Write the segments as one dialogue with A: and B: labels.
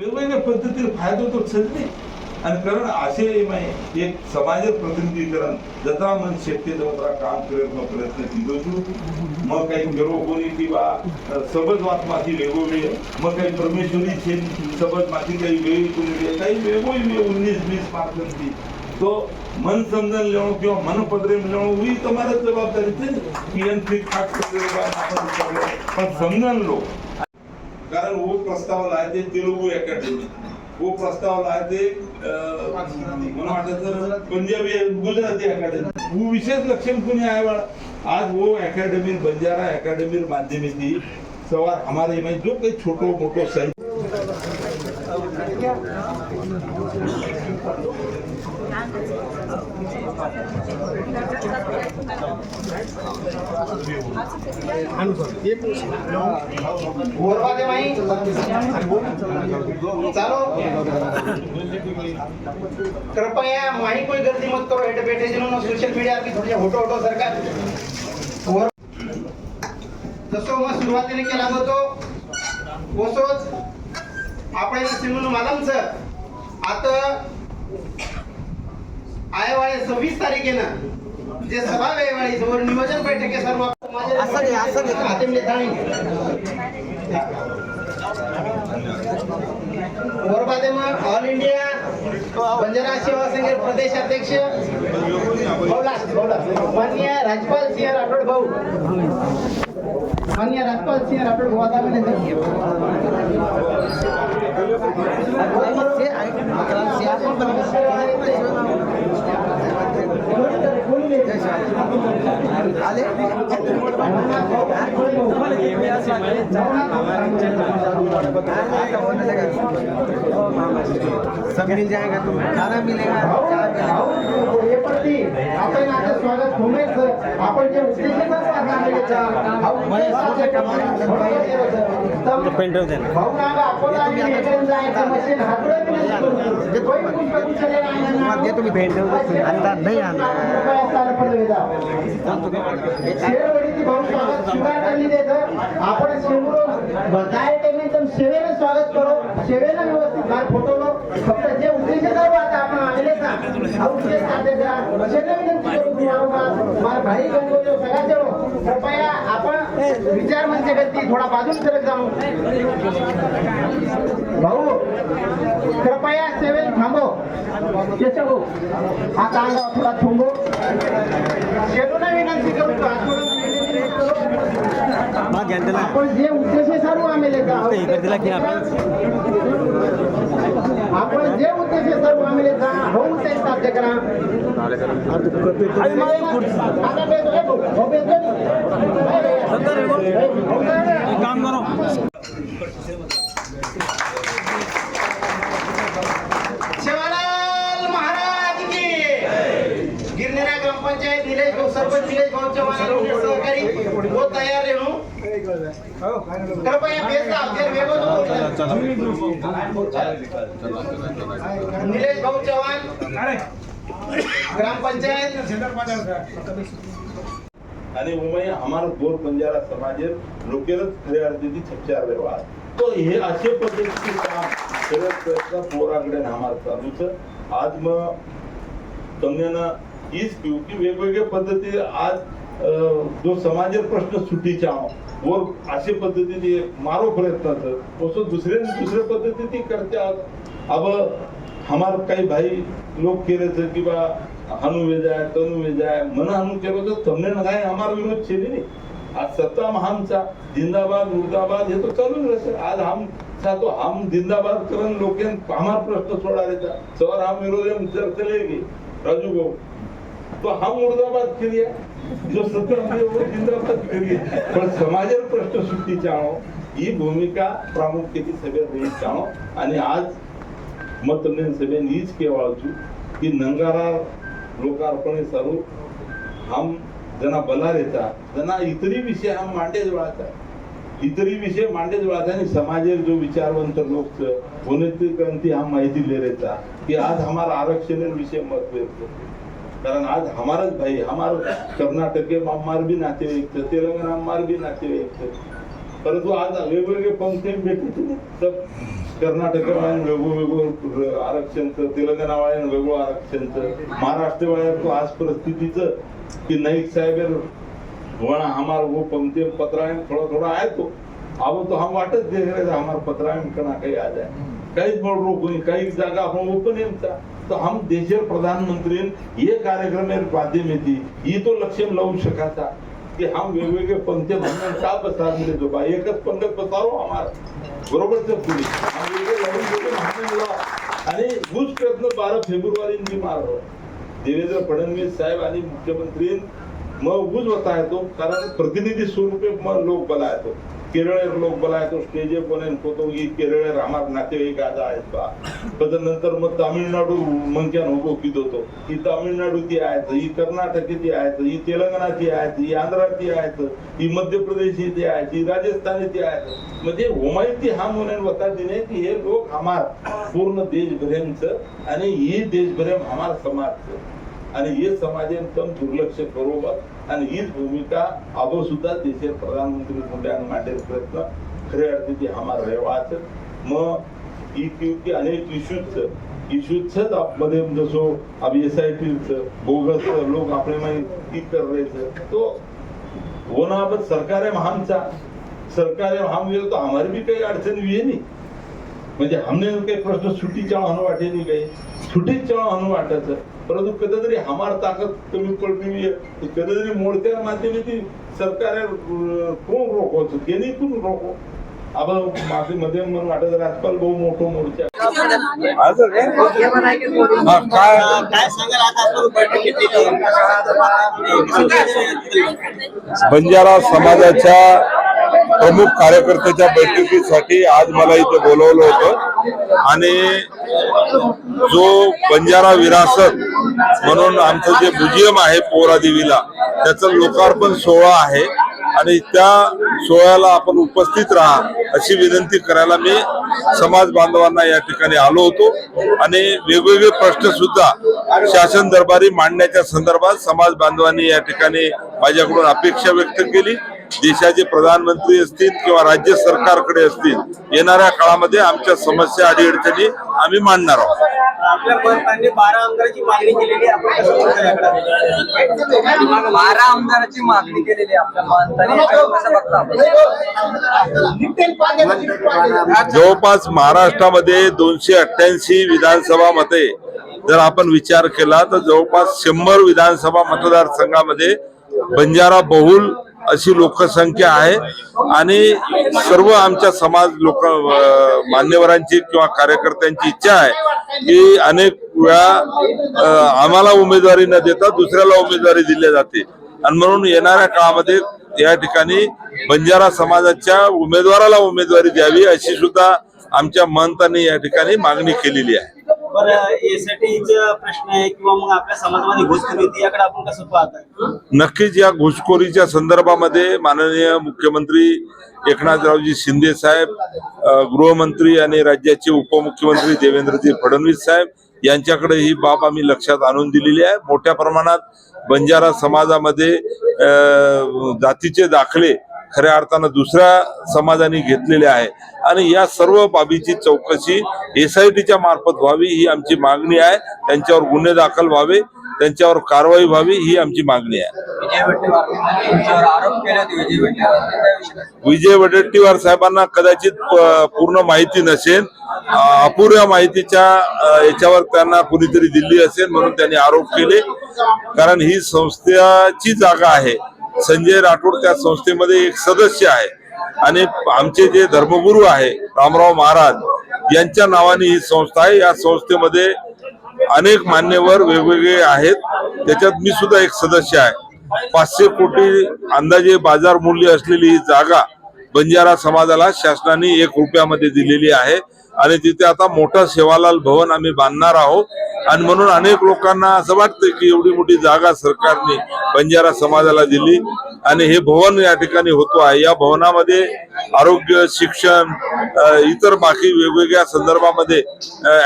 A: वेगवेगळ्या पद्धतीने फायदा होतो सगळे आणि कारण असे माही एक समाज प्रतिनिधीकरण जत्रा मन शक्य जत्रा काम प्रयत्न प्रयत्न केलो मग काही गेलो कोणी किंवा सबज वात माती वेगवेगळे मग काही परमेश्वरी छे सबज माती काही वेगळी कोणी काही वेगळी उन्नीस वीस मार्क તો મન સમજણ લેવું કે મન પદરે લેવું એ તમારે જવાબદારી છે ને પીએનસી ખાસ પણ સમજણ લો कारण वो प्रस्ताव आहे ते तेलुगू अकॅडमी वो प्रस्ताव आहे ते मला वाटतं तर पंजाबी गुजराती अकॅडमी वो विशेष लक्षण कोणी आहे बाळा? आज वो अकॅडमी बंजारा अकादेमी माध्यम थी सवार हमारे में जो काही छोटो मोटो साहित्य
B: कृपया माही कोई गलती मत करो हेड बेटे जिन्होंने सोशल मीडिया की थोड़ी होटो होटो सरकार जसो मग सुरुवातीने केला होतो वसोच आपण सिमून मालम सर। आता आयवाळे सव्वीस तारखेनं जे सभा वेळी समोर नियोजन बैठक आहे सर्व असं घे असं घे हातीमले थाळी गोरबादे मग ऑल इंडिया बंजारा सेवा संघ प्रदेश अध्यक्ष बोला बोला माननीय राजपाल सिंह राठोड भाऊ माननीय राजपाल सिंह राठोड भाऊ आता তাহলে
C: सब मिल जाएगा तुम खाना मिलेगा
B: आपण आता स्वागत आपण जे.
C: मग तुम्ही. भेट अंदाज नाही अंदाज
B: रुपया चालू पडलं स्वागत करली आपण शेवरो जाय सेवेनं स्वागत करो. सेवेनं व्यवस्थित बाहेर फोटवलो. फक्त जे उद्देश करू आता आपण आलेले का हा उद्देश साध्य करा. सेवेनं विनंती करू तुम्हाला भाई गणगोजो कृपया आपण विचार म्हणजे गती थोडा बाजून सरक जाऊ भाऊ कृपया सेवेन थांबो केशव भाऊ आता अंगावर थोडा थांबो शेतूला विनंती करू तो हात जोडून विनंती करू.
C: मग घ्या त्याला
B: आपण जे उद्देश सर्व आम्ही लेखा
C: हे कर दिला की आपण
B: आपण जे उद्देश सर्व आम्ही लेखा होऊ ते साध्य करा. ए, भाऊ काय?
C: काम करो
B: शिवालाल महाराज की गिरनेरा ग्रामपंचायत निलेश भाऊ सरपंच निलेश भाऊ चव्हाण आणि उनके सहकारी वो तयार है हूँ कृपया बेसला अक्षर वेगो निलेश भाऊ चव्हाण ग्रामपंचायत
A: અને ઉમય અમારો ગોર બંજારા સમાજે લોકેલ ખરે અર્થેથી છપચાર વ્યવહાર તો हे असे पद्धतीचे काम करत करत पोराकडे आम्हाला चालू છે આજમાં તમને ના हीच पिऊ की वेगवेगळ्या पद्धती आज अं, जो समाज प्रश्न सुटीच्या वर असे पद्धतीने मारो प्रयत्न तसं दुसरे दुसऱ्या पद्धतीने करतात. अब हमार काही भाई लोक केले तर किंवा हनु वेजाय तनु वेजाय मन हनु केलं तर तमने काय हमार विरोध केली नाही. आज सत्ता हमचा जिंदाबाद मुर्दाबाद हे तो चालूच रहते. आज हम तो हम जिंदाबाद करून लोकें हमार प्रश्न सोडा देता सवार हम विरोध चर्चले राजू भाऊ तो हा मुर्दाबाद फिरी आहे जो सत्र जिंदाबाद पण समाजावर प्रश्न सुट्टी चाणो ही भूमिका प्रामुख्याने सगळं देश जाणो आणि आज मतदान सभेन हीच केवाळचू की नंगारा लोकार्पणे सारू हम जना बलार येता जना इतरी विषय हम मांडे जोळाता इतरी विषय मांडे जोळाता आणि समाजेर जो विचारवंत लोक होने क्रांती हा माहिती ले रेता की आज हमारा आरक्षण विषय मत कारण आज हमाराच भाई हमार कर्नाटक के हमार भी नातेवाईक છે तेलंगणा हमार भी नातेवाईक परंतु आज वेगवेगळे पंक्ती भेटते सब
D: कर्नाटकवाल्यानं वेगळं वेगळं आरक्षणचं तेलंगणावाल्यानं वेगळं आरक्षणचं तो आज परिस्थितीचं की नाईक साहेब वळा हमार वो पंक्ति पत्रायण थोड़ा थोड़ा आहे तो. अब तो हम वाटत देख रहे हमार पत्रायण कणा काही आज आहे. काहीच जाए बोल जागा आपण ओपन था तो हम देश प्रधानमंत्री ये कार्यक्रम माध्यम थी। ही तो लक्ष्य लावू शका था की हम वेगवेगळे पंथ म्हणून का बसारले तो बा एकच पंगत बसारो आम्हाला बरोबर सर तुम्ही। आणि ऊस प्रयत्न बारा फेब्रुवारी मारलो। देवेंद्र फडणवीस साहेब आणि मुख्यमंत्री मग ऊज होता येतो कारण प्रतिनिधी स्वरूपे मग लोक बला येतो केरळ लोक बला येतो स्टेजे पण होतो की केरळ आम्हाला नातेवाईक आज आहेत बा. नंतर मग तामिळनाडू मंक्यान उभो कित ही तामिळनाडू ती आहेत ही कर्नाटक ती आहेत ही तेलंगणाची आहेत ही आंध्राची आहेत ही मध्य प्रदेश ती आहेत ही राजस्थानी ती आहेत. म्हणजे होमायती हा म्हणून होता दिने की हे लोक हमार पूर्ण देशभरेंचं आणि ही देशभरेम हमार समाजचं. आणि हे समाजान पण दुर्लक्ष बरोबर आणि हीच भूमिका अबो सुद्धा देशाचे प्रधानमंत्री मोठ्यानं मांडे प्रयत्न. खरे अर्थी ती हमार रेवाच मग ही की अनेक इश्यूच इश्यूच मध्ये जसो अब एस आय बोगस लोक आपले माहिती कर रहे तो होना अब सरकार है हमचा सरकार है हम गेलो तो हमारी भी काही अडचण भी है म्हणजे हमने काही प्रश्न सुटी चढवणं वाटे नाही काही. सुटीच चढवणं वाटायचं परंतु कधीतरी हमार ताकद कमी पडली. कधीतरी मोडत्या माध्यमाची सरकार अं, कोण रोखवतो त्यांनी कोण रोखो? आपण माझे मध्ये म्हणून वाटत राजपाल भाऊ मोठो मोर्चा.
E: काय? सांगाल? आता आपण बैठकीत
A: बंजारा समाजाच्या प्रमुख कार्यकर्त्याच्या बैठकीसाठी आज मला इथे बोलवलं होतं. आणि जो बंजारा विरासत म्हणून आमचं जे म्युझियम आहे पोरा देवीला त्याचं लोकार्पण सोहळा आहे. आणि त्या सोहळ्याला आपण उपस्थित राहा अशी विनंती करायला मी समाज बांधवांना या ठिकाणी आलो होतो. आणि वेगवेगळे प्रश्न सुद्धा शासन दरबारी मांडण्याच्या संदर्भात समाज बांधवांनी या ठिकाणी माझ्याकडून अपेक्षा व्यक्त केली. देशाचे प्रधानमंत्री असतील किंवा राज्य सरकारकडे असतील येणाऱ्या काळामध्ये आमच्या समस्या अडीअडचणी आम्ही मांडणार आहोत.
E: बारा आमदाराची मागणी केलेली?
F: बारा आमदाराची मागणी केलेली
A: जवळपास महाराष्ट्रामध्ये दोनशे अठ्ठ्याऐंशी विधानसभा मते जर आपण विचार केला तर जवळपास शंभर विधानसभा मतदारसंघामध्ये बंजारा बहुल अशी लोकसंख्या आहे. आणि सर्व आमच्या समाज लोक मान्यवरांची किंवा कार्यकर्त्यांची इच्छा आहे की अनेक वेळा आम्हाला उमेदवारी न देता दुसऱ्याला उमेदवारी दिली जाते. आणि म्हणून येणाऱ्या काळामध्ये या ठिकाणी बंजारा समाजाच्या उमेदवाराला उमेदवारी द्यावी अशी सुद्धा आमच्या महंतांनी या ठिकाणी मागणी केलेली आहे.
E: बरं यासाठीचा प्रश्न आहे किंवा मग आपल्या समाजामध्ये घुसखोरी होती याकडे आपण कसं पाहता
A: नक्कीच या घुसखोरीच्या संदर्भामध्ये माननीय मुख्यमंत्री एकनाथरावजी शिंदे साहेब गृहमंत्री आणि राज्याचे उपमुख्यमंत्री देवेंद्रजी फडणवीस साहेब यांच्याकडे ही बाब आम्ही लक्षात आणून दिलेली आहे. मोठ्या प्रमाणात बंजारा समाजामध्ये जातीचे दाखले खऱ्या अर्थानं दुसऱ्या समाजाने घेतलेले आहे. आणि या सर्व बाबीची चौकशी एस मार्फत व्हावी ही आमची मागणी आहे. त्यांच्यावर गुन्हे दाखल व्हावे त्यांच्यावर कारवाई व्हावी ही आमची मागणी आहे.
F: विजय वडेट्टीवार
A: साहेबांना कदाचित पूर्ण माहिती नसेल. अपुऱ्या माहितीच्या याच्यावर त्यांना कुणीतरी दिली असेल म्हणून त्यांनी आरोप केले. कारण ही संस्थेची जागा आहे. संजय राठोड त्या संस्थेमध्ये एक सदस्य आहे. आणि आमचे जे धर्मगुरू आहे रामराव महाराज यांच्या नावाने ही संस्था आहे. या संस्थेमध्ये अनेक मान्यवर वेगवेगळे आहेत. त्याच्यात मी सुद्धा एक सदस्य आहे. पाचशे कोटी अंदाजे बाजार मूल्य असलेली ही जागा बंजारा समाजाला शासनाने एक रुपयामध्ये दिलेली आहे. आणि तिथे आता मोठा सेवालाल भवन आम्ही बांधणार आहोत. आणि म्हणून अनेक लोकांना असं वाटतं की एवढी मोठी जागा सरकारने बंजारा समाजाला दिली. आणि हे भवन या ठिकाणी होतो आहे. या भवनामध्ये आरोग्य शिक्षण इतर बाकी वेगवेगळ्या संदर्भामध्ये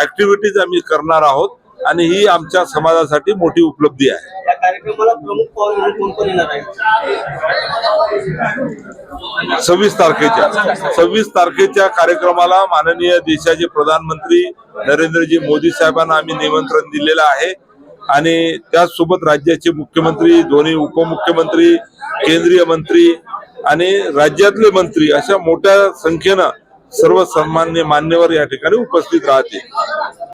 A: ऍक्टिव्हिटीज आम्ही करणार आहोत. आणि ही आमच्या समाजासाठी मोठी उपलब्धी
E: आहे.
A: सव्वीस तारखेच्या सव्वीस तारखेच्या कार्यक्रमाला माननीय देशाचे प्रधानमंत्री नरेंद्रजी मोदी साहेबांना आम्ही निमंत्रण दिलेलं आहे. आणि त्याचसोबत राज्याचे मुख्यमंत्री दोन्ही उपमुख्यमंत्री केंद्रीय मंत्री आणि राज्यातले मंत्री अशा मोठ्या संख्येनं सर्व सन्मान्य मान्यवर या ठिकाणी उपस्थित राहतील.